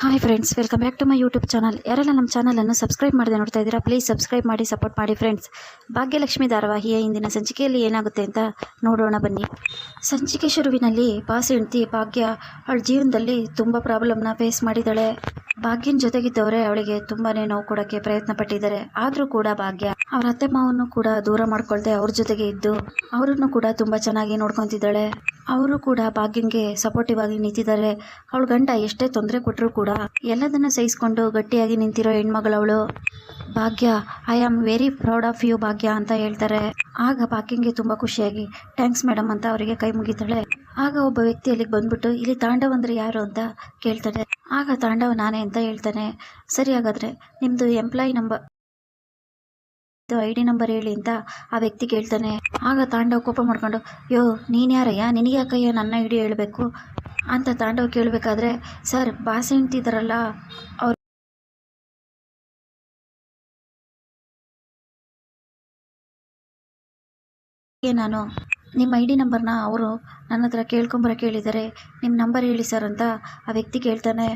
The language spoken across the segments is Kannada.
Hi friends welcome back to my YouTube channel ಯಾರೆಲ್ಲ ನಮ್ಮ ಚಾನಲನ್ನು ಸಬ್ಸ್ಕ್ರೈಬ್ ಮಾಡದೆ ನೋಡ್ತಾ ಇದ್ದೀರಾ ಪ್ಲೀಸ್ ಸಬ್ಸ್ಕ್ರೈಬ್ ಮಾಡಿ ಸಪೋರ್ಟ್ ಮಾಡಿ ಫ್ರೆಂಡ್ಸ್ ಭಾಗ್ಯಲಕ್ಷ್ಮಿ ಧಾರಾವಾಹಿಯ ಇಂದಿನ ಸಂಚಿಕೆಯಲ್ಲಿ ಏನಾಗುತ್ತೆ ಅಂತ ನೋಡೋಣ ಬನ್ನಿ. ಸಂಚಿಕೆ ಶುರುವಿನಲ್ಲಿ ಬಾಸ್ ಹೆಂಡ್ತಿ ಭಾಗ್ಯ ಅವಳ ಜೀವನದಲ್ಲಿ ತುಂಬ ಪ್ರಾಬ್ಲಮ್ನ ಫೇಸ್ ಮಾಡಿದ್ದಾಳೆ. ಭಾಗ್ಯನ ಜೊತೆಗಿದ್ದವರೇ ಅವಳಿಗೆ ತುಂಬಾನೇ ನೋವು ಕೊಡೋಕ್ಕೆ ಪ್ರಯತ್ನ ಪಟ್ಟಿದ್ದಾರೆ. ಆದರೂ ಕೂಡ ಭಾಗ್ಯ ಅವರ ಅತ್ತೆ ಮಾವನ್ನು ಕೂಡ ದೂರ ಮಾಡ್ಕೊಳ್ದೆ ಅವ್ರ ಜೊತೆಗೆ ಇದ್ದು, ಅವರನ್ನು ಕೂಡ ತುಂಬ ಚೆನ್ನಾಗಿ ನೋಡ್ಕೊತಿದ್ದಾಳೆ. ಅವರು ಕೂಡ ಭಾಗ್ಯಂಗೆ ಸಪೋರ್ಟಿವ್ ಆಗಿ ನಿಂತಿದ್ದಾರೆ. ಅವಳ ಗಂಡ ಎಷ್ಟೇ ತೊಂದರೆ ಕೊಟ್ಟರು ಕೂಡ ಎಲ್ಲದನ್ನ ಸಹಿಸ್ಕೊಂಡು ಗಟ್ಟಿಯಾಗಿ ನಿಂತಿರೋ ಹೆಣ್ಮಗಳವಳು, Bhagya I am very proud of you Bhagya, ಅಂತ ಹೇಳ್ತಾರೆ. ಆಗ ಭಾಗ್ಯಂಗೆ ತುಂಬ ಖುಷಿಯಾಗಿ ಥ್ಯಾಂಕ್ಸ್ ಮೇಡಮ್ ಅಂತ ಅವರಿಗೆ ಕೈ ಮುಗಿತಾಳೆ. ಆಗ ಒಬ್ಬ ವ್ಯಕ್ತಿ ಅಲ್ಲಿಗೆ ಬಂದ್ಬಿಟ್ಟು, ಇಲ್ಲಿ ತಾಂಡವ್ ಅಂದ್ರೆ ಯಾರು? ಅಂತ ಕೇಳ್ತಾನೆ. ಆಗ ತಾಂಡವ್, ನಾನೇ, ಅಂತ ಹೇಳ್ತಾನೆ. ಸರಿ ಹಾಗಾದ್ರೆ ನಿಮ್ಮದು employee number I D number ಹೇಳಿ, ಅಂತ ಆ ವ್ಯಕ್ತಿ ಕೇಳ್ತಾನೆ. ಆಗ ತಾಂಡವ್ ಕೋಪ ಮಾಡ್ಕೊಂಡು, ಯೋ, ನೀನು ಯಾರಯ್ಯ? ನಿನಗೆ ಯಾಕಯ್ಯ ನನ್ನ ಐ ಡಿ ಹೇಳಬೇಕು. ಅಂತ ತಾಂಡವ್ ಕೇಳಬೇಕಾದ್ರೆ, ಸರ್ ಬಾಸೆಂಟ್ ಹೆಂಡ್ತಿದಾರಲ್ಲ ಅವ್ರು ನಾನು ನಿಮ್ಮ ಐ ಡಿ ನಂಬರ್ನ ಅವರು ನನ್ನ ಹತ್ರ ಕೇಳ್ಕೊಂಬರ ಕೇಳಿದ್ದಾರೆ. ನಿಮ್ಮ ನಂಬರ್ ಹೇಳಿ ಸರ್ ಅಂತ ಆ ವ್ಯಕ್ತಿ ಕೇಳ್ತಾನೆ.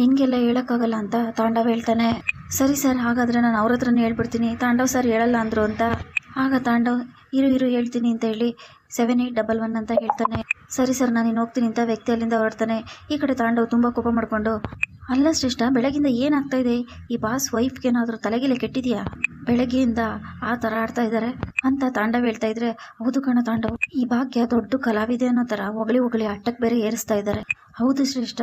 ನಿನಗೆಲ್ಲ ಹೇಳೋಕ್ಕಾಗಲ್ಲ ಅಂತ ತಾಂಡವ ಹೇಳ್ತಾನೆ. ಸರಿ ಸರ್, ಹಾಗಾದರೆ ನಾನು ಅವ್ರ ಹತ್ರನೇ ಹೇಳ್ಬಿಡ್ತೀನಿ. ತಾಂಡವ ಸರ್ ಹೇಳಲ್ಲ ಅಂದರು ಅಂತ ಆಗ ತಾಂಡವ್, ಇರು ಇರು, ಹೇಳ್ತೀನಿ ಅಂತ ಹೇಳಿ ಸೆವೆನ್ ಏಯ್ಟ್ ಡಬಲ್ ಒನ್ ಅಂತ ಹೇಳ್ತಾನೆ. ಸರಿ ಸರ್, ನಾನು ಇನ್ನು ಹೋಗ್ತೀನಿ ಅಂತ ವ್ಯಕ್ತಿ ಅಲ್ಲಿಂದ ಹೊರಡ್ತಾನೆ. ಈ ಕಡೆ ತಾಂಡವ್ ತುಂಬ ಕೋಪ ಮಾಡಿಕೊಂಡು, ಅಲ್ಲ ಶ್ರೇಷ್ಠ, ಬೆಳಗಿಂದ ಏನಾಗ್ತಾ ಇದೆ? ಈ ಬಾಸ್ ವೈಫ್ಗೆ ಏನಾದರೂ ತಲೆಗಿಲೆ ಕೆಟ್ಟಿದೆಯಾ? ಬೆಳಗ್ಗೆಯಿಂದ ಆ ಥರ ಆಡ್ತಾ ಇದ್ದಾರೆ ಅಂತ ತಾಂಡವ್ ಹೇಳ್ತಾ ಇದ್ರೆ, ಹೌದು ಕಣ ತಾಂಡವ್, ಈ ಭಾಗ್ಯ ದೊಡ್ಡ ಕಲಾವಿದೆ ಅನ್ನೋ ಥರ ಹೊಗಳಿ ಹೊಗಳಿ ಅಟ್ಟಕ್ಕೆ ಬೇರೆ ಏರಿಸ್ತಾ ಇದ್ದಾರೆ ಹೌದು ಶ್ರೇಷ್ಠ,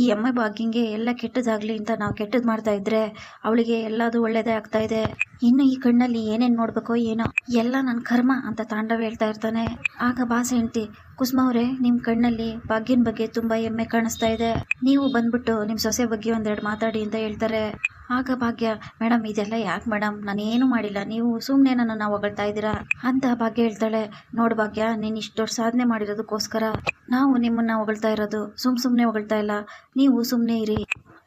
ಈ ಎಮ್ಮೆ ಭಾಗ್ಯಂಗೆ ಎಲ್ಲ ಕೆಟ್ಟದಾಗಲಿ ಅಂತ ನಾವು ಕೆಟ್ಟದ್ದು ಮಾಡ್ತಾ ಇದ್ರೆ, ಅವಳಿಗೆ ಎಲ್ಲದೂ ಒಳ್ಳೇದೇ ಆಗ್ತಾ ಇದೆ. ಇನ್ನು ಈ ಕಣ್ಣಲ್ಲಿ ಏನೇನು ನೋಡಬೇಕೋ ಏನೋ ಎಲ್ಲ ನನ್ನ ಕರ್ಮ ಅಂತ ತಾಂಡವ ಹೇಳ್ತಾ ಇರ್ತಾನೆ. ಆಗ ಬಾಸ್ ಹೆಂಡತಿ, ಕುಸುಮ ಅವರೇ ನಿಮ್ಮ ಕಣ್ಣಲ್ಲಿ ಭಾಗ್ಯನ ಬಗ್ಗೆ ತುಂಬ ಹೆಮ್ಮೆ ಕಾಣಿಸ್ತಾ ಇದೆ. ನೀವು ಬಂದ್ಬಿಟ್ಟು ನಿಮ್ಮ ಸೊಸೆ ಬಗ್ಗೆ ಒಂದೆರಡು ಮಾತಾಡಿ ಅಂತ ಹೇಳ್ತಾರೆ. ಆಗ ಭಾಗ್ಯ ಮೇಡಮ್ ಇದೆಲ್ಲ ಯಾಕೆ ಮೇಡಮ್ ಏನು ಮಾಡಿಲ್ಲ. ನೀವು ಸುಮ್ಮನೆ ನನ್ನನ್ನು ಹೊಗಳ್ತಾ ಇದ್ದೀರಾ? ಅಂತ ಭಾಗ್ಯ ಹೇಳ್ತಾಳೆ. ನೋಡು ಭಾಗ್ಯ, ನೀನು ಇಷ್ಟು ದೊಡ್ಡ ಸಾಧನೆ ಮಾಡಿರೋದಕ್ಕೋಸ್ಕರ ನಾವು ನಿಮ್ಮನ್ನ ಹೊಗಳ್ತಾ ಇರೋದು. ಸುಮ್ ಸುಮ್ಮನೆ ಹೊಗಳ್ತಾ ಇಲ್ಲ. ನೀವು ಸುಮ್ಮನೆ ಇರಿ.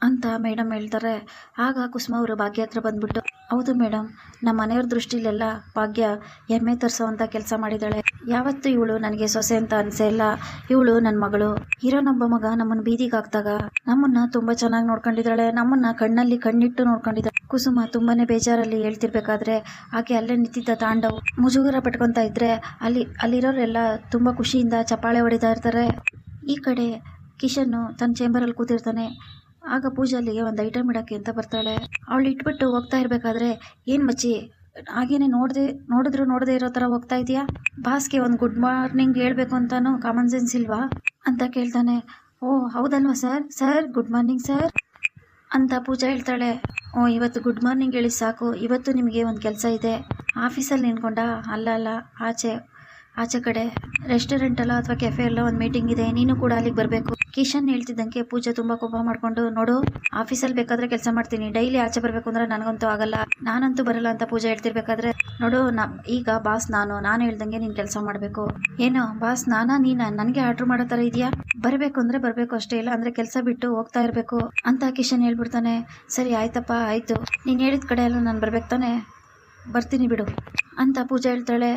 ಅಂತ ಮೇಡಮ್ ಹೇಳ್ತಾರೆ. ಆಗ ಕುಸುಮ ಅವರು ಭಾಗ್ಯ ಹತ್ರ ಬಂದ್ಬಿಟ್ಟು, ಹೌದು ಮೇಡಮ್ ನಮ್ಮ ಮನೆಯವ್ರ ದೃಷ್ಟಿಲೆಲ್ಲ ಭಾಗ್ಯ ಎಮ್ಮೆ ತರಿಸೋವಂಥ ಕೆಲಸ ಮಾಡಿದ್ದಾಳೆ. ಯಾವತ್ತೂ ಇವಳು ನನಗೆ ಸೊಸೆ ಅಂತ ಅನಿಸೇ ಇಲ್ಲ. ಇವಳು ನನ್ನ ಮಗಳು. ಇರೋನೊಬ್ಬ ಮಗ ನಮ್ಮನ್ನು ಬೀದಿಗೆ ಹಾಕ್ದಾಗ ನಮ್ಮನ್ನ ತುಂಬ ಚೆನ್ನಾಗಿ ನೋಡ್ಕೊಂಡಿದ್ದಾಳೆ. ನಮ್ಮನ್ನ ಕಣ್ಣಲ್ಲಿ ಕಣ್ಣಿಟ್ಟು ನೋಡ್ಕೊಂಡಿದ್ದಾಳೆ. ಕುಸುಮ ತುಂಬಾನೇ ಬೇಜಾರಲ್ಲಿ ಹೇಳ್ತಿರ್ಬೇಕಾದ್ರೆ, ಆಕೆ ಅಲ್ಲೇ ನಿಂತಿದ್ದ ತಾಂಡವು. ಮುಜುಗರ ಪಟ್ಕೊತಾ ಇದ್ರೆ ಅಲ್ಲಿ, ಅಲ್ಲಿರೋರೆಲ್ಲ ತುಂಬ ಖುಷಿಯಿಂದ ಚಪ್ಪಾಳೆ ಹೊಡಿತಾ ಇರ್ತಾರೆ. ಈ ಕಡೆ ಕಿಶನ್ನು ತನ್ನ ಚೇಂಬರಲ್ಲಿ ಕೂತಿರ್ತಾನೆ. ಆಗ ಪೂಜಾ ಅಲ್ಲಿಗೆ ಒಂದು ಐಟಮ್ ಇಡೋಕ್ಕೆ ಅಂತ ಬರ್ತಾಳೆ. ಅವಳು ಇಟ್ಬಿಟ್ಟು ಹೋಗ್ತಾ ಇರಬೇಕಾದ್ರೆ, ಏನು ಮಚ್ಚಿ, ಹಾಗೇನೆ ನೋಡದೆ, ನೋಡಿದ್ರು ನೋಡದೆ ಇರೋ ಥರ ಹೋಗ್ತಾ ಇದೆಯಾ? ಬಾಸ್ಗೆ ಒಂದು ಗುಡ್ ಮಾರ್ನಿಂಗ್ ಹೇಳ್ಬೇಕು ಅಂತಾನು ಕಾಮನ್ ಸೆನ್ಸ್ ಇಲ್ವಾ? ಅಂತ ಕೇಳ್ತಾನೆ. ಓ, ಹೌದಲ್ವಾ sir? Sir good morning sir. ಅಂತ ಪೂಜಾ ಹೇಳ್ತಾಳೆ. ಓ, ಇವತ್ತು ಗುಡ್ ಮಾರ್ನಿಂಗ್ ಹೇಳಿ ಸಾಕು. ಇವತ್ತು ನಿಮಗೆ ಒಂದು ಕೆಲಸ ಇದೆ. ಆಫೀಸಲ್ಲಿ ನಿನ್ಕೊಂಡ ಅಲ್ಲ ಅಲ್ಲ, ಆಚೆ ಆಚೆ ಕಡೆ ರೆಸ್ಟೋರೆಂಟ್ ಅಲ್ಲ ಅಥವಾ ಕೆಫೆ ಅಲ್ಲ ಒಂದು ಮೀಟಿಂಗ್ ಇದೆ, ನೀನು ಕೂಡ ಅಲ್ಲಿಗೆ ಬರಬೇಕು. ಕಿಶನ್ ಹೇಳ್ತಿದ್ದಂಗೆ ಪೂಜಾ ತುಂಬ ಕೋಪ ಮಾಡ್ಕೊಂಡು, ನೋಡು, ಆಫೀಸಲ್ಲಿ ಬೇಕಾದ್ರೆ ಕೆಲಸ ಮಾಡ್ತೀನಿ, ಡೈಲಿ ಆಚೆ ಬರಬೇಕು ಅಂದ್ರೆ ನನಗಂತೂ ಆಗಲ್ಲ, ನಾನಂತೂ ಬರಲ್ಲ ಅಂತ ಪೂಜಾ ಹೇಳ್ತಿರ್ಬೇಕಾದ್ರೆ, ನೋಡು ಈಗ ಬಾಸ್ ನಾನು ನಾನು ಹೇಳ್ದಂಗೆ ನೀನು ಕೆಲಸ ಮಾಡಬೇಕು. ಏನು, ಬಾಸ್ ನಾನಾ ನೀನ? ನನಗೆ ಆರ್ಡ್ರ್ ಮಾಡೋ ಥರ ಇದೆಯಾ? ಬರಬೇಕು ಅಂದ್ರೆ ಬರಬೇಕು ಅಷ್ಟೇ, ಇಲ್ಲ ಅಂದ್ರೆ ಕೆಲಸ ಬಿಟ್ಟು ಹೋಗ್ತಾ ಇರಬೇಕು ಅಂತ ಕಿಶನ್ ಹೇಳ್ಬಿಡ್ತಾನೆ. ಸರಿ, ಆಯ್ತಪ್ಪ, ಆಯ್ತು. ನೀನು ಹೇಳಿದ ಕಡೆ ಎಲ್ಲ ನಾನು ಬರ್ಬೇಕು ತಾನೆ? ಬರ್ತೀನಿ ಬಿಡು ಅಂತ ಪೂಜಾ ಹೇಳ್ತಾಳೆ.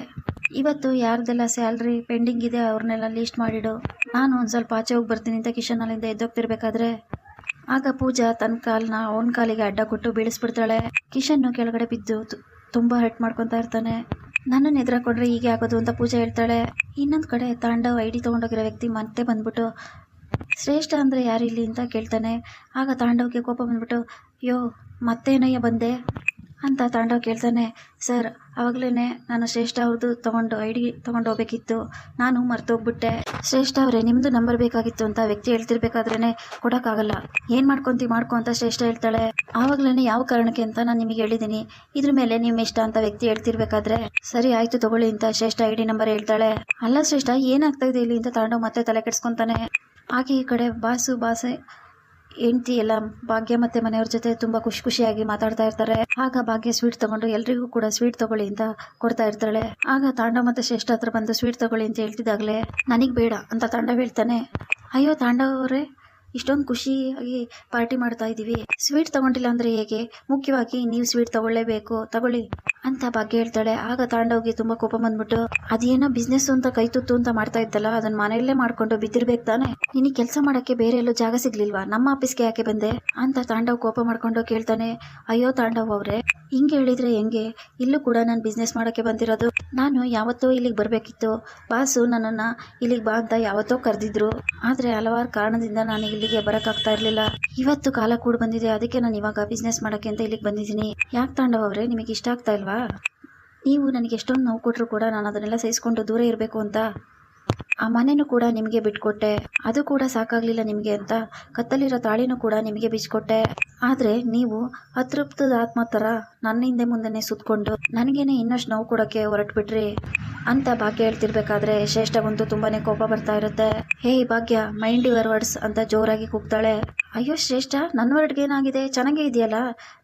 ಇವತ್ತು ಯಾರ್ದೆಲ್ಲ ಸ್ಯಾಲ್ರಿ ಪೆಂಡಿಂಗ್ ಇದೆ ಅವ್ರನ್ನೆಲ್ಲ ಲೀಸ್ಟ್ ಮಾಡಿಡು. ನಾನು ಒಂದು ಸ್ವಲ್ಪ ಆಚೆ ಹೋಗಿ ಬರ್ತೀನಿ ಅಂತ ಕಿಶನ್ ಅಲ್ಲಿಂದ ಎದ್ದೋಗ್ತಿರ್ಬೇಕಾದ್ರೆ. ಆಗ ಪೂಜಾ ತನ್ನ ಕಾಲನ್ನ ಅವನ ಕಾಲಿಗೆ ಅಡ್ಡ ಕೊಟ್ಟು ಬೀಳಿಸ್ಬಿಡ್ತಾಳೆ. ಕಿಶನ್ನು ಕೆಳಗಡೆ ಬಿದ್ದು ತುಂಬ ಹರ್ಟ್ ಮಾಡ್ಕೊತಾ ಇರ್ತಾನೆ. ನನ್ನನ್ನು ಎದುರಾಕೊಂಡ್ರೆ ಹೀಗೆ ಆಗೋದು ಅಂತ ಪೂಜಾ ಹೇಳ್ತಾಳೆ. ಇನ್ನೊಂದು ಕಡೆ ತಾಂಡವ್ ಐ ಡಿ ತೊಗೊಂಡೋಗಿರೋ ವ್ಯಕ್ತಿ ಮತ್ತೆ ಬಂದ್ಬಿಟ್ಟು, ಶ್ರೇಷ್ಠ ಅಂದರೆ ಇಲ್ಲಿ ಅಂತ ಕೇಳ್ತಾನೆ. ಆಗ ತಾಂಡವ್ಗೆ ಕೋಪ ಬಂದ್ಬಿಟ್ಟು, ಯೋ, ಮತ್ತೇನಯ್ಯ ಬಂದೆ? ಅಂತ ತಾಂಡವ್ ಕೇಳ್ತಾನೆ. ಸರ್ ಆವಾಗಲೇ ನಾನು ಶ್ರೇಷ್ಠ ಅವ್ರದ್ದು ತೊಗೊಂಡು ಐ ಡಿ ತೊಗೊಂಡು ಹೋಗ್ಬೇಕಿತ್ತು. ನಾನು ಮರ್ತೋಗ್ಬಿಟ್ಟೆ. ಶ್ರೇಷ್ಠ ಅವರೇ ನಿಮ್ಮದು ನಂಬರ್ ಬೇಕಾಗಿತ್ತು ಅಂತ ವ್ಯಕ್ತಿ ಹೇಳ್ತಿರ್ಬೇಕಾದ್ರೇ ಕೊಡೋಕ್ಕಾಗಲ್ಲ. ಏನು ಮಾಡ್ಕೊಂತೀವಿ ಮಾಡ್ಕೊ ಅಂತ ಶ್ರೇಷ್ಠ ಹೇಳ್ತಾಳೆ. ಆವಾಗಲೇ ಯಾವ ಕಾರಣಕ್ಕೆ ಅಂತ ನಾನು ನಿಮಗೆ ಹೇಳಿದ್ದೀನಿ ಇದ್ರ ಮೇಲೆ ನಿಮ್ಮ ಇಷ್ಟ ಅಂತ ವ್ಯಕ್ತಿ ಹೇಳ್ತಿರ್ಬೇಕಾದ್ರೆ, ಸರಿ, ಆಯ್ತು ತಗೊಳ್ಳಿ ಅಂತ ಶ್ರೇಷ್ಠ ಐ ಡಿ ನಂಬರ್ ಹೇಳ್ತಾಳೆ. ಅಲ್ಲ ಶ್ರೇಷ್ಠ, ಏನಾಗ್ತಾ ಇದೆ ಇಲ್ಲಿ ಅಂತ ತಗೊಂಡು ಮತ್ತೆ ತಲೆ ಕೆಡ್ಸ್ಕೊಂತಾನೆ. ಹಾಗೆ ಈ ಕಡೆ ಬಾಸು, ಬಾಸೆ ಹೆಂಡತಿ ಎಲ್ಲ ಭಾಗ್ಯ ಮತ್ತೆ ಮನೆಯವ್ರ ಜೊತೆ ತುಂಬಾ ಖುಷಿ ಖುಷಿಯಾಗಿ ಮಾತಾಡ್ತಾ ಇರ್ತಾರೆ. ಆಗ ಭಾಗ್ಯ ಸ್ವೀಟ್ ತಗೊಂಡು ಎಲ್ರಿಗೂ ಕೂಡ ಸ್ವೀಟ್ ತಗೊಳ್ಳಿ ಅಂತ ಕೊಡ್ತಾ ಇರ್ತಾಳೆ. ಆಗ ತಾಂಡ ಮತ್ತೆ ಶ್ರೇಷ್ಠ ಹತ್ರ ಬಂದು ಸ್ವೀಟ್ ತಗೊಳ್ಳಿ ಅಂತ ಹೇಳ್ತಿದ್ದಾಗಲೇ, ನನಗ್ ಬೇಡ ಅಂತ ತಾಂಡವ್ ಹೇಳ್ತಾನೆ. ಅಯ್ಯೋ ತಾಂಡವ್ ಅವರೇ ಇಷ್ಟೊಂದು ಖುಷಿಯಾಗಿ ಪಾರ್ಟಿ ಮಾಡ್ತಾ ಇದ್ದೀವಿ. ಸ್ವೀಟ್ ತಗೊಂಡಿಲ್ಲ ಅಂದರೆ ಹೇಗೆ? ಮುಖ್ಯವಾಗಿ ನೀವು ಸ್ವೀಟ್ ತಗೊಳ್ಳೇಬೇಕು, ತಗೊಳ್ಳಿ ಅಂತ ಭಾಗ್ಯ ಹೇಳ್ತಾಳೆ. ಆಗ ತಾಂಡವ್ಗೆ ತುಂಬಾ ಕೋಪ ಬಂದ್ಬಿಟ್ಟು, ಅದೇನೋ ಬಿಸ್ನೆಸ್ ಅಂತ ಕೈ ತುತ್ತು ಅಂತ ಮಾಡ್ತಾ ಇದ್ದಲ್ಲ, ಅದನ್ನ ಮನೆಯಲ್ಲೇ ಮಾಡ್ಕೊಂಡು ಬಿದ್ದಿರ್ಬೇಕು ತಾನೆ? ನಿನಗೆ ಕೆಲಸ ಮಾಡಕ್ಕೆ ಬೇರೆ ಎಲ್ಲೂ ಜಾಗ ಸಿಗ್ಲಿಲ್ವಾ? ನಮ್ಮ ಆಫೀಸ್ಗೆ ಯಾಕೆ ಬಂದೆ? ಅಂತ ತಾಂಡವ್ ಕೋಪ ಮಾಡ್ಕೊಂಡು ಕೇಳ್ತಾನೆ. ಅಯ್ಯೋ ತಾಂಡವ್ ಅವ್ರೆ ಹಿಂಗೆ ಹೇಳಿದರೆ ಹೆಂಗೆ? ಇಲ್ಲೂ ಕೂಡ ನಾನು ಬಿಸ್ನೆಸ್ ಮಾಡೋಕ್ಕೆ ಬಂದಿರೋದು. ನಾನು ಯಾವತ್ತೋ ಇಲ್ಲಿಗೆ ಬರಬೇಕಿತ್ತು. ಬಾಸು ನನ್ನನ್ನು ಇಲ್ಲಿಗೆ ಬಾ ಅಂತ ಯಾವತ್ತೋ ಕರೆದಿದ್ರು. ಆದರೆ ಹಲವಾರು ಕಾರಣದಿಂದ ನಾನು ಇಲ್ಲಿಗೆ ಬರೋಕ್ಕಾಗ್ತಾ ಇರಲಿಲ್ಲ. ಇವತ್ತು ಕಾಲ ಕೂಡ ಬಂದಿದೆ. ಅದಕ್ಕೆ ನಾನು ಇವಾಗ ಬಿಸ್ನೆಸ್ ಮಾಡೋಕ್ಕೆ ಅಂತ ಇಲ್ಲಿಗೆ ಬಂದಿದ್ದೀನಿ. ಯಾಕೆ ತಾಂಡವ್ ಅವರೇ? ನಿಮಗೆ ಇಷ್ಟ ಆಗ್ತಾ ಇಲ್ವಾ? ನೀವು ನನಗೆ ಎಷ್ಟೊಂದು ನೋವು ಕೊಟ್ಟರು ಕೂಡ ನಾನು ಅದನ್ನೆಲ್ಲ ಸಹಿಸ್ಕೊಂಡು ದೂರ ಇರಬೇಕು ಅಂತ. ಆ ಮನೆನೂ ಕೂಡ ನಿಮಗೆ ಬಿಟ್ಕೊಟ್ಟೆ. ಅದು ಕೂಡ ಸಾಕಾಗಲಿಲ್ಲ ನಿಮಗೆ ಅಂತ ಕತ್ತಲಿರೋ ತಾಳಿನೂ ಕೂಡ ನಿಮಗೆ ಬಿಚ್ಕೊಟ್ಟೆ. ಆದರೆ ನೀವು ಅತೃಪ್ತದ ಆತ್ಮ ಥರ ನನ್ನ ಹಿಂದೆ ಮುಂದೆನೇ ಸುತ್ಕೊಂಡು ನನಗೇನೆ ಇನ್ನಷ್ಟು ನೋವು ಕೊಡೋಕ್ಕೆ ಹೊರಟ್ಬಿಟ್ರಿ ಅಂತ ಭಾಗ್ಯ ಹೇಳ್ತಿರ್ಬೇಕಾದ್ರೆ ಶ್ರೇಷ್ಠಗಂತೂ ತುಂಬಾನೇ ಕೋಪ ಬರ್ತಾ ಇರುತ್ತೆ. ಹೇ ಭಾಗ್ಯ, ಮೈಂಡ್ ಯುವರ್ ವರ್ಡ್ಸ್ ಅಂತ ಜೋರಾಗಿ ಕೂಗ್ತಾಳೆ. ಅಯ್ಯೋ ಶ್ರೇಷ್ಠ ನನ್ನ ವರ್ಡ್ಗೆ ಏನಾಗಿದೆ? ಚೆನ್ನಾಗೇ ಇದೆಯಲ್ಲ?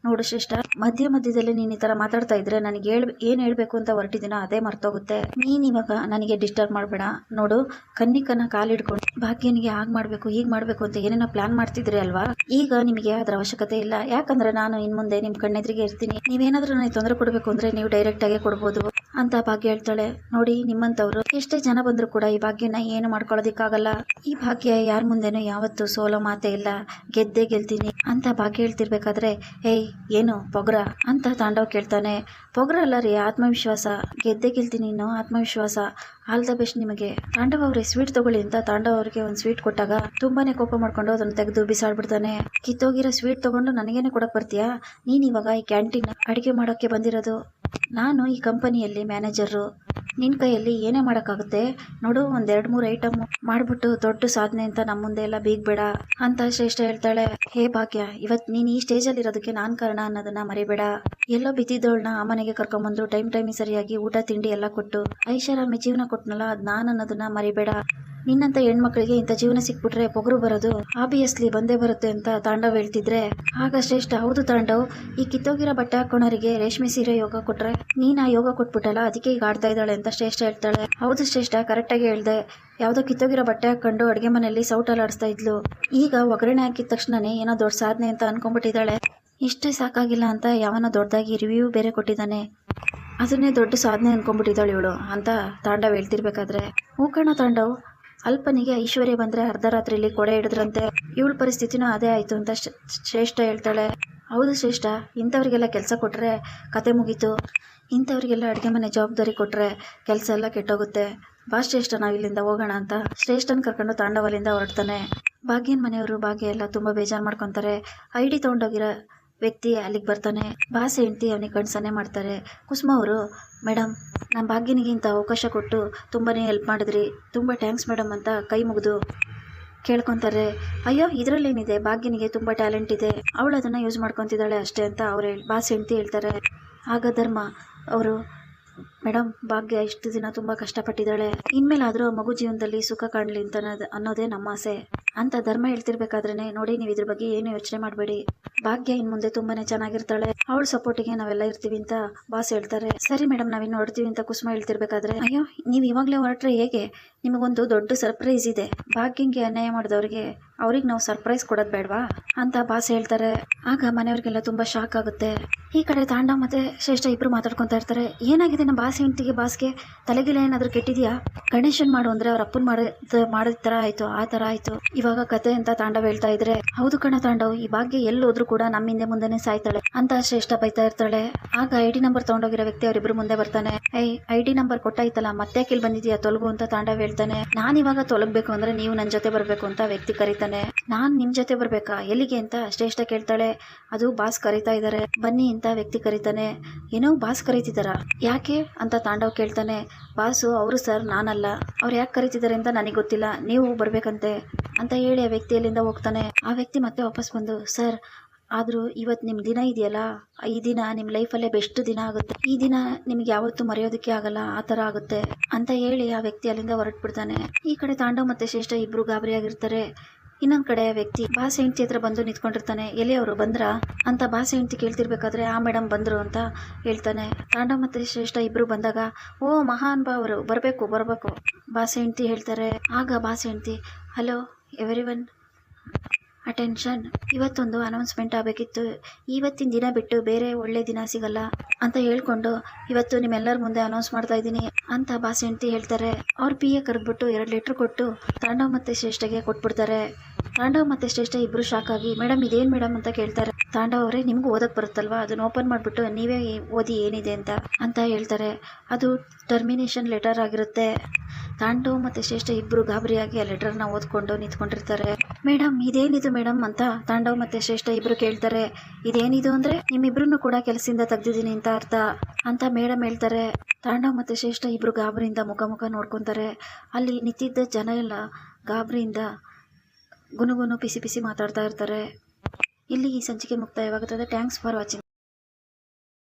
ನೋಡು ಶ್ರೇಷ್ಠ, ಮಧ್ಯ ಮಧ್ಯದಲ್ಲಿ ನೀನು ಈ ತರ ಮಾತಾಡ್ತಾ ಇದ್ರೆ ನನಗೆ ಹೇಳ್, ಏನು ಹೇಳಬೇಕು ಅಂತ ಹೊರಟಿದ್ದೀನೋ ಅದೇ ಮರ್ತೋಗುತ್ತೆ. ನೀನ್ ಇವಾಗ ನನಗೆ ಡಿಸ್ಟರ್ಬ್ ಮಾಡಬೇಡ. ನೋಡು, ಕನ್ನಿಕನ ಕಾಲಿಡ್ಕೊಂಡು ಭಾಗ್ಯನಿಗೆ ಹಾಗೆ ಮಾಡಬೇಕು, ಹೀಗೆ ಮಾಡಬೇಕು ಅಂತ ಏನೇನೋ ಪ್ಲಾನ್ ಮಾಡ್ತಿದ್ರಿ ಅಲ್ವಾ? ಈಗ ನಿಮಗೆ ಅದರ ಅವಶ್ಯಕತೆ ಇಲ್ಲ. ಯಾಕಂದ್ರೆ ನಾನು ಇನ್ನು ಮುಂದೆ ನಿಮ್ಮ ಕಣ್ಣೆದ್ರಿಗೆ ಇರ್ತೀನಿ. ನೀವೇನಾದ್ರೂ ನನಗೆ ತೊಂದರೆ ಕೊಡಬೇಕು ಅಂದ್ರೆ ನೀವು ಡೈರೆಕ್ಟ್ ಆಗಿ ಕೊಡ್ಬೋದು ಅಂತ ಭಾಗ್ಯ ಹೇಳ್ತಾಳೆ. ನೋಡಿ, ನಿಮ್ಮಂತವ್ರು ಎಷ್ಟೇ ಜನ ಬಂದ್ರು ಕೂಡ ಈ ಭಾಗ್ಯನ ಏನು ಮಾಡ್ಕೊಳ್ಳೋದಿಕ್ಕಾಗಲ್ಲ. ಈ ಭಾಗ್ಯ ಯಾರ ಮುಂದೆನೂ ಯಾವತ್ತು ಸೋಲೋ ಮಾತೇ ಇಲ್ಲ. ಗೆದ್ದೇ ಗೆಲ್ತೀನಿ ಅಂತ ಬಾಕಿ ಹೇಳ್ತಿರ್ಬೇಕಾದ್ರೆ, ಏಯ್, ಏನು, ಪೊಗ್ರ? ಅಂತ ತಾಂಡವ್ ಕೇಳ್ತಾನೆ. ಪೊಗ್ರ ಅಲ್ಲ ರೀ, ಆತ್ಮವಿಶ್ವಾಸ. ಗೆದ್ದೆ ಗೆಲ್ತೀನಿ ಇನ್ನು ಆತ್ಮವಿಶ್ವಾಸ. ಆಲ್ ದ ಬೆಸ್ಟ್ ನಿಮಗೆ. ತಾಂಡವ್ ಅವ್ರಿಗೆ ಸ್ವೀಟ್ ತಗೊಳ್ಳಿ ಅಂತ ತಾಂಡವ್ ಅವ್ರಿಗೆ ಒಂದು ಸ್ವೀಟ್ ಕೊಟ್ಟಾಗ ತುಂಬಾನೇ ಕೋಪ ಮಾಡ್ಕೊಂಡು ಅದನ್ನ ತೆಗೆದು ಬಿಸಾಡ್ಬಿಡ್ತಾನೆ. ಕಿತ್ತೋಗಿರೋ ಸ್ವೀಟ್ ತಗೊಂಡು ನನಗೇನೆ ಕೊಡಕ್ ಬರ್ತೀಯಾ? ನೀನ್ ಇವಾಗ ಈ ಕ್ಯಾಂಟೀನ್ ಅಡಿಗೆ ಮಾಡೋಕೆ ಬಂದಿರೋದು. ನಾನು ಈ ಕಂಪನಿಯಲ್ಲಿ ಮ್ಯಾನೇಜರು. ನಿನ್ನ ಕೈಯಲ್ಲಿ ಏನೇ ಮಾಡೋಕ್ಕಾಗುತ್ತೆ? ನೋಡು ಒಂದೆರಡು ಮೂರು ಐಟಮ್ ಮಾಡಿಬಿಟ್ಟು ದೊಡ್ಡ ಸಾಧನೆ ಅಂತ ನಮ್ಮ ಮುಂದೆ ಎಲ್ಲ ಬೀಗ್ಬೇಡ ಅಂತ ಶ್ರೇಷ್ಠ ಹೇಳ್ತಾಳೆ. ಹೇ ಭಾಗ್ಯ ಇವತ್ತು ನೀನು ಈ ಸ್ಟೇಜಲ್ಲಿ ಇರೋದಕ್ಕೆ ನಾನು ಕಾರಣ ಅನ್ನೋದನ್ನ ಮರಿಬೇಡ. ಎಲ್ಲೋ ಬಿದ್ದಿದ್ದವಳನ್ನ ಆ ಮನೆಗೆ ಕರ್ಕೊಂಬಂದು ಟೈಮ್ ಟೈಮಿಗೆ ಸರಿಯಾಗಿ ಊಟ, ತಿಂಡಿ ಎಲ್ಲ ಕೊಟ್ಟು. ಐಷಾರಾಮಿ ಜೀವನ ಕೊಟ್ನಲ್ಲ, ಅದು ನಾನು ಅನ್ನೋದನ್ನ ಮರಿಬೇಡ. ನಿನ್ನಂತ ಹೆಣ್ಮಕ್ಳಿಗೆ ಇಂಥ ಜೀವನ ಸಿಕ್ಬಿಟ್ರೆ ಪೊಗರು ಬರೋದು ಆಬ್ವಿಯಸ್ಲಿ ಬಂದೇ ಬರುತ್ತೆ ಅಂತ ತಾಂಡವ್ ಹೇಳ್ತಿದ್ರೆ. ಆಗ ಶ್ರೇಷ್ಠ, ಹೌದು ತಾಂಡವ್. ಈ ಕಿತ್ತೋಗಿರೋ ಬಟ್ಟೆ ಹಾಕೋಣರಿಗೆ ರೇಷ್ಮೆ ಸೀರೆ ಯೋಗ ಕೊಟ್ರೆ ನೀನ್ ಆ ಯೋಗ ಕೊಟ್ಬಿಟ್ಟಲ್ಲ, ಅದಕ್ಕೆ ಈಗ ಆಡ್ತಾ ಇದ್ದಾಳೆ ಅಂತ ಶ್ರೇಷ್ಠ ಹೇಳ್ತಾಳೆ. ಹೌದು ಶ್ರೇಷ್ಠ ಕರೆಕ್ಟಾಗಿ ಹೇಳ್ದೆ. ಯಾವುದೋ ಕಿತ್ತೋಗಿರೋ ಬಟ್ಟೆ ಹಾಕೊಂಡು ಅಡುಗೆ ಮನೆಯಲ್ಲಿ ಸೌಟಲ್ಲಿ ಆಡಿಸ್ತಾ ಇದ್ಲು. ಈಗ ಒಗ್ಗರಣೆ ಹಾಕಿದ ತಕ್ಷಣನೇ ಏನೋ ದೊಡ್ಡ ಸಾಧನೆ ಅಂತ ಅನ್ಕೊಂಡ್ಬಿಟ್ಟಿದ್ದಾಳೆ. ಇಷ್ಟೇ ಸಾಕಾಗಿಲ್ಲ ಅಂತ ಯಾವನೋ ದೊಡ್ಡದಾಗಿ ರಿವ್ಯೂ ಬೇರೆ ಕೊಟ್ಟಿದ್ದಾನೆ. ಅದನ್ನೇ ದೊಡ್ಡ ಸಾಧನೆ ಅನ್ಕೊಂಡ್ಬಿಟ್ಟಿದ್ದಾಳೆ ಇವಳು ಅಂತ ತಾಂಡವ್ ಹೇಳ್ತಿರ್ಬೇಕಾದ್ರೆ. ಹೂಕಣ್ಣ ತಾಂಡವ್ ಅಲ್ಪನಿಗೆ ಐಶ್ವರ್ಯ ಬಂದ್ರೆ ಅರ್ಧ ರಾತ್ರಿಯಲ್ಲಿ ಕೊಡೆ ಹಿಡಿದ್ರಂತೆ. ಇವಳ ಪರಿಸ್ಥಿತಿನೂ ಅದೇ ಆಯ್ತು ಅಂತ ಶ್ರೇ- ಶ್ರೇಷ್ಠ ಹೇಳ್ತಾಳೆ. ಹೌದು ಶ್ರೇಷ್ಠ, ಇಂಥವ್ರಿಗೆಲ್ಲ ಕೆಲಸ ಕೊಟ್ಟರೆ ಕತೆ ಮುಗೀತು. ಇಂಥವ್ರಿಗೆಲ್ಲ ಅಡುಗೆ ಮನೆ ಜವಾಬ್ದಾರಿ ಕೊಟ್ಟರೆ ಕೆಲಸ ಎಲ್ಲ ಕೆಟ್ಟೋಗುತ್ತೆ. ಬಾ ಶ್ರೇಷ್ಠ, ನಾವು ಇಲ್ಲಿಂದ ಹೋಗೋಣ ಅಂತ ಶ್ರೇಷ್ಠನ ಕರ್ಕೊಂಡು ತಾಂಡವಲಿಂದ ಹೊರಡ್ತಾನೆ. ಭಾಗ್ಯನ ಮನೆಯವರು ಭಾಗ್ಯ ಎಲ್ಲ ತುಂಬಾ ಬೇಜಾರು ಮಾಡ್ಕೊತಾರೆ. ಐ ಡಿ ತೊಗೊಂಡೋಗಿರೋ ವ್ಯಕ್ತಿ ಅಲ್ಲಿಗೆ ಬರ್ತಾನೆ. ಬಾಸ್ ಹೆಂಡತಿ ಅವನಿಗೆ ಕಣ್ಸನೆ ಮಾಡ್ತಾರೆ. ಕುಸುಮ ಅವರು ಮೇಡಮ್ ನಮ್ಮ ಭಾಗ್ಯನಿಗೆ ಇಂಥ ಅವಕಾಶ ಕೊಟ್ಟು ತುಂಬಾ ಹೆಲ್ಪ್ ಮಾಡಿದ್ರಿ. ತುಂಬ ಥ್ಯಾಂಕ್ಸ್ ಮೇಡಮ್ ಅಂತ ಕೈ ಮುಗಿದು ಕೇಳ್ಕೊತಾರೆ. ಅಯ್ಯೋ, ಇದರಲ್ಲೇನಿದೆ? ಭಾಗ್ಯನಿಗೆ ತುಂಬ ಟ್ಯಾಲೆಂಟ್ ಇದೆ. ಅವಳು ಅದನ್ನು ಯೂಸ್ ಮಾಡ್ಕೊತಿದ್ದಾಳೆ ಅಷ್ಟೇ ಅಂತ ಅವ್ರು ಹೇಳಿ, ಬಾಸ್ ಹೆಂಡ್ತಿ ಹೇಳ್ತಾರೆ. ಆಗ ಧರ್ಮ ಅವರು ಮೇಡಮ್ ಭಾಗ್ಯ ಇಷ್ಟು ದಿನ ತುಂಬ ಕಷ್ಟಪಟ್ಟಿದ್ದಾಳೆ. ಇನ್ಮೇಲಾದರೂ ಮಗು ಜೀವನದಲ್ಲಿ ಸುಖ ಕಾಣಲಿ ಅಂತ ಅನ್ನೋದೇ ನಮ್ಮ ಆಸೆ ಅಂತ ಧರ್ಮ ಹೇಳ್ತಿರ್ಬೇಕಾದ್ರೆ ನೋಡಿ, ನೀವು ಇದ್ರ ಬಗ್ಗೆ ಏನು ಯೋಚನೆ ಮಾಡಬೇಡಿ. ಭಾಗ್ಯ ಇನ್ ಮುಂದೆ ತುಂಬಾನೇ ಚೆನ್ನಾಗಿರ್ತಾಳೆ. ಅವಳ ಸಪೋರ್ಟಿಗೆ ನಾವೆಲ್ಲ ಇರ್ತೀವಿ ಅಂತ ಬಾಸ್ ಹೇಳ್ತಾರೆ. ಸರಿ ಮೇಡಮ್ ನಾವಿನ್ನು ಹೊರಡ್ತೀವಿ ಅಂತ ಕುಸುಮ ಹೇಳ್ತಿರ್ಬೇಕಾದ್ರೆ, ಅಯ್ಯೋ, ನೀವು ಇವಾಗಲೇ ಹೊರಟ್ರೆ ಹೇಗೆ? ನಿಮಗೊಂದು ದೊಡ್ಡ ಸರ್ಪ್ರೈಸ್ ಇದೆ. ಭಾಗ್ಯಂಗೆ ಅನ್ಯಾಯ ಮಾಡಿದವ್ರಿಗೆ ಅವ್ರಿಗೆ ನಾವು ಸರ್ಪ್ರೈಸ್ ಕೊಡೋದು ಬೇಡವಾ? ಅಂತ ಬಾಸ್ ಹೇಳ್ತಾರೆ. ಆಗ ಮನೆಯವ್ರಿಗೆಲ್ಲ ತುಂಬಾ ಶಾಕ್ ಆಗುತ್ತೆ. ಈ ಕಡೆ ತಾಂಡ ಮತ್ತೆ ಶ್ರೇಷ್ಠ ಇಬ್ರು ಮಾತಾಡ್ಕೊತಾ ಇರ್ತಾರೆ. ಏನಾಗಿದೆ ನಮ್ಮ ಬಾಸ್ ಹೆಂಡತಿಗೆ ಬಾಸ್ಗೆ ತಲೆಗೆಲ್ಲ ಏನಾದರೂ ಕೆಟ್ಟಿದೆಯಾ? ಗಣೇಶನ್ ಮಾಡು ಅಂದ್ರೆ ಅವ್ರ ಅಪ್ಪನ್ ಮಾಡಿದ ಮಾಡಿದ ತರ ಆಯ್ತು, ಆ ತರ ಆಯ್ತು. ಇವಾಗ ಕತೆ ಅಂತ ತಾಂಡವ್ ಹೇಳ್ತಾ ಇದ್ರೆ, ಹೌದು ಕಣ ತಾಂಡವ್, ಈ ಭಾಗ್ಯ ಹೋದ್ರು ಕೂಡ ನಮ್ಮ ಹಿಂದೆ ಮುಂದೆನೆ ಸಾಯ್ತಾಳೆ ಅಂತ ಶ್ರೇಷ್ಠ ಬೈತಾ ಇರ್ತಾಳೆ. ಆಗ ಐ ಡಿ ನಂಬರ್ ತಗೊಂಡೋಗಿರೋ ವ್ಯಕ್ತಿ ಅವರಿಬ್ರು ಮುಂದೆ ಬರ್ತಾನೆ. ಐ ಐ ಡಿ ನಂಬರ್ ಕೊಟ್ಟಾಯ್ತಲ್ಲ, ಮತ್ತೆ ಕಿಲ್ ಬಂದಿದ್ಯಾ? ತೊಲಗು ಅಂತ ತಾಂಡವ್ ಹೇಳ್ತಾನೆ. ನಾನ್ ಇವಾಗ ತೊಲಗ್ಬೇಕು ಅಂದ್ರೆ ನೀವು ನನ್ನ ಜೊತೆ ಬರಬೇಕು ಅಂತ ವ್ಯಕ್ತಿ ಕರೀತಾನೆ. ನಾನ್ ನಿಮ್ಮ ಜೊತೆ ಬರಬೇಕಾ? ಎಲ್ಲಿಗೆ ಅಂತ ಶ್ರೇಷ್ಠ ಕೇಳ್ತಾಳೆ. ಅದು ಬಾಸ್ ಕರೀತಾ ಇದ್ದಾರೆ ಬನ್ನಿ ಅಂತ ವ್ಯಕ್ತಿ ಕರೀತಾನೆ. ಏನೋ ಬಾಸ್ ಕರೀತಿದಾರ? ಯಾಕೆ ಅಂತ ತಾಂಡವ್ ಕೇಳ್ತಾನೆ. ಬಾಸು, ಅವರು ಸರ್, ನಾನಲ್ಲ. ಅವ್ರು ಯಾಕೆ ಕರೀತಿದ್ದಾರೆ ಅಂತ ನನಗೆ ಗೊತ್ತಿಲ್ಲ. ನೀವು ಬರಬೇಕಂತೆ ಅಂತ ಹೇಳಿ ಆ ವ್ಯಕ್ತಿ ಅಲ್ಲಿಂದ ಹೋಗ್ತಾನೆ. ಆ ವ್ಯಕ್ತಿ ಮತ್ತೆ ವಾಪಸ್ ಬಂದು, ಸರ್, ಆದರೂ ಇವತ್ತು ನಿಮ್ಮ ದಿನ ಇದೆಯಲ್ಲ? ಈ ದಿನ ನಿಮ್ಮ ಲೈಫಲ್ಲೇ ಬೆಸ್ಟ್ ದಿನ ಆಗುತ್ತೆ. ಈ ದಿನ ನಿಮ್ಗೆ ಯಾವತ್ತೂ ಮರೆಯೋದಕ್ಕೆ ಆಗಲ್ಲ. ಆ ಥರ ಆಗುತ್ತೆ. ಅಂತ ಹೇಳಿ ಆ ವ್ಯಕ್ತಿ ಅಲ್ಲಿಂದ ಹೊರಟ್ಬಿಡ್ತಾನೆ. ಈ ಕಡೆ ತಾಂಡವ್ ಮತ್ತೆ ಶ್ರೇಷ್ಠ ಇಬ್ಬರು ಗಾಬರಿಯಾಗಿರ್ತಾರೆ. ಇನ್ನೊಂದ್ ಕಡೆ ವ್ಯಕ್ತಿ ಬಾಸ್ ಹೆಂಡತಿ ಹತ್ರ ಬಂದು ನಿಂತ್ಕೊಂಡಿರ್ತಾನೆ, ಎಲ್ಲಿ ಅವರು ಬಂದ್ರ? ಅಂತ ಬಾಸ್ ಹೆಂಡತಿ ಕೇಳ್ತಿರ್ಬೇಕಾದ್ರೆ, ಆ ಮೇಡಮ್ ಬಂದ್ರು ಅಂತ ಹೇಳ್ತಾನೆ. ತಾಂಡ ಮತ್ತೆ ಶ್ರೇಷ್ಠ ಇಬ್ರು ಬಂದಾಗ, ಓ, ಮಹಾನ್ ಬಾ ಅವರು, ಬರಬೇಕು ಬರಬೇಕು. ಬಾಸ್ ಹೆಂಡತಿ ಹೇಳ್ತಾರೆ. ಆಗ ಬಾಸ್ ಹೆಂಡತಿ, ಹಲೋ ಎವ್ರಿ ಒನ್ ಅಟೆನ್ಷನ್ ಇವತ್ತೊಂದು ಅನೌನ್ಸ್ಮೆಂಟ್ ಆಗಬೇಕಿತ್ತು. ಇವತ್ತಿನ ದಿನ ಬಿಟ್ಟು ಬೇರೆ ಒಳ್ಳೆ ದಿನ ಸಿಗಲ್ಲ ಅಂತ ಹೇಳ್ಕೊಂಡು ಇವತ್ತು ನಿಮ್ಮೆಲ್ಲರ ಮುಂದೆ ಅನೌನ್ಸ್ ಮಾಡ್ತಾ ಇದ್ದೀನಿ ಅಂತ ಬಾಸ್ ಹೆಂಡ್ತಿ ಹೇಳ್ತಾರೆ. ಅವ್ರ ಪಿ ಎ ಕರೆದ್ಬಿಟ್ಟು ಎರಡು ಲೆಟ್ರ್ ಕೊಟ್ಟು ತಾಂಡವ್ ಮತ್ತೆ ಶ್ರೇಷ್ಠಗೆ ಕೊಟ್ಬಿಡ್ತಾರೆ. ತಾಂಡವ್ ಮತ್ತೆ ಶ್ರೇಷ್ಠ ಇಬ್ರು ಶಾಕ್ ಆಗಿ ಮೇಡಮ್ ಇದೇನು ಮೇಡಮ್ ಅಂತ ಕೇಳ್ತಾರೆ. ತಾಂಡವ್ ಅವರೇ, ನಿಮ್ಗೆ ಓದಕ್ಕೆ ಬರುತ್ತಲ್ವಾ? ಅದನ್ನ ಓಪನ್ ಮಾಡಿಬಿಟ್ಟು ನೀವೇ ಓದಿ ಏನಿದೆ ಅಂತ ಅಂತ ಹೇಳ್ತಾರೆ. ಅದು ಟರ್ಮಿನೇಷನ್ ಲೆಟರ್ ಆಗಿರುತ್ತೆ. ತಾಂಡವ್ ಮತ್ತು ಶ್ರೇಷ್ಠ ಇಬ್ಬರು ಗಾಬರಿಯಾಗಿ ಆ ಲೆಟರ್ನ ಓದ್ಕೊಂಡು ನಿಂತ್ಕೊಂಡಿರ್ತಾರೆ. ಮೇಡಮ್ ಇದೇನಿದು ಮೇಡಮ್ ಅಂತ ತಾಂಡವ್ ಮತ್ತು ಶ್ರೇಷ್ಠ ಇಬ್ಬರು ಕೇಳ್ತಾರೆ. ಇದೇನಿದು ಅಂದರೆ ನಿಮ್ಮಿಬ್ರು ಕೂಡ ಕೆಲಸದಿಂದ ತೆಗ್ದಿದ್ದೀನಿ ಅಂತ ಅರ್ಥ, ಅಂತ ಮೇಡಮ್ ಹೇಳ್ತಾರೆ. ತಾಂಡವ್ ಮತ್ತು ಶ್ರೇಷ್ಠ ಇಬ್ಬರು ಗಾಬರಿಯಿಂದ ಮುಖ ಮುಖ ನೋಡ್ಕೊತಾರೆ. ಅಲ್ಲಿ ನಿಂತಿದ್ದ ಜನ ಎಲ್ಲ ಗಾಬರಿಯಿಂದ ಗುನುಗುನು ಪಿಸಿ ಪಿಸಿ ಮಾತಾಡ್ತಾ ಇರ್ತಾರೆ. ಇಲ್ಲಿ ಈ ಸಂಚಿಕೆ ಮುಕ್ತಾಯವಾಗುತ್ತದೆ. Thanks for watching